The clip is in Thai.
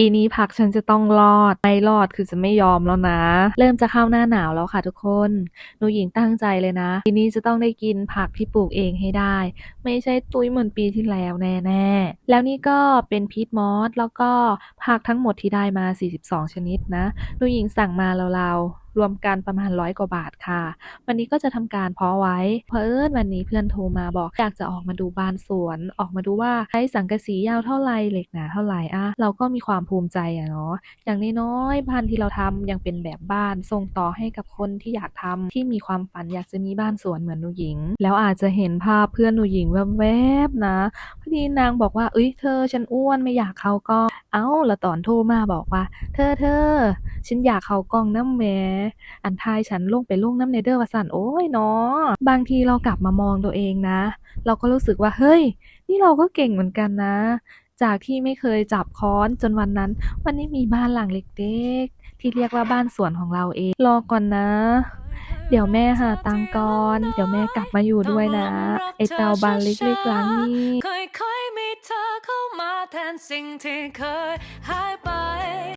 ปีนี้ผักฉันจะต้องรอด ไม่รอดคือจะไม่ยอมแล้วนะ เริ่มจะเข้าหน้าหนาวแล้วค่ะทุกคน หนูหญิงตั้งใจเลยนะ ปีนี้จะต้องได้กินผักที่ปลูกเองให้ได้ ไม่ใช่ตุ้ยเหมือนปีที่แล้วแน่ๆ แล้วนี่ก็เป็นพีทมอสแล้วก็ผักทั้งหมดที่ได้มา 42 ชนิดนะ หนูหญิงสั่งมาเราๆรวมกันประมาณร้อยกว่าบาทค่ะ วันนี้ก็จะทำการเพาะไว้ เพอเอิญวันนี้เพื่อนโทรมาบอกอยากจะออกมาดูบ้านสวน ออกมาดูว่าใช้สังกะสียาวเท่าไรเหล็กหนาเท่าไหร่อะเราก็มีความภูมิใจอะเนาะอย่างน้อยๆบ้านที่เราทำยังเป็นแบบบ้านส่งต่อให้กับคนที่อยากทำที่มีความฝันอยากจะมีบ้านสวนเหมือนหนูหญิง แล้วอาจจะเห็นภาพเพื่อนหนูหญิงแวบๆนะ ดีนางบอกว่าเอ้ยเธอฉันอ้วนไม่อยากเข้ากล้อง เอ้าแล้วตอนโทรมาบอกว่า เธอเธอฉันอยากเข้ากล้องน้ำแหมอันทายฉันลงไปลงน้ำเนเดอร์วาสันโอ้ยเนาะบางทีเรากลับมามองตัวเองนะ เราก็รู้สึกว่าเฮ้ย นี่เราก็เก่งเหมือนกันนะ จากที่ไม่เคยจับค้อนจนวันนั้น วันนี้มีบ้านหลังเล็กๆที่เรียกว่าบ้านสวนของเราเองรอก่อนนะ เดี๋ยวแม่หาตังก่อน เดี๋ยวแม่กลับมาอยู่ด้วยนะ ไอเตาบานเล็กๆหลังนี้ค่อยมีเธอเข้ามาแทนสิ่งที่เคยหายไป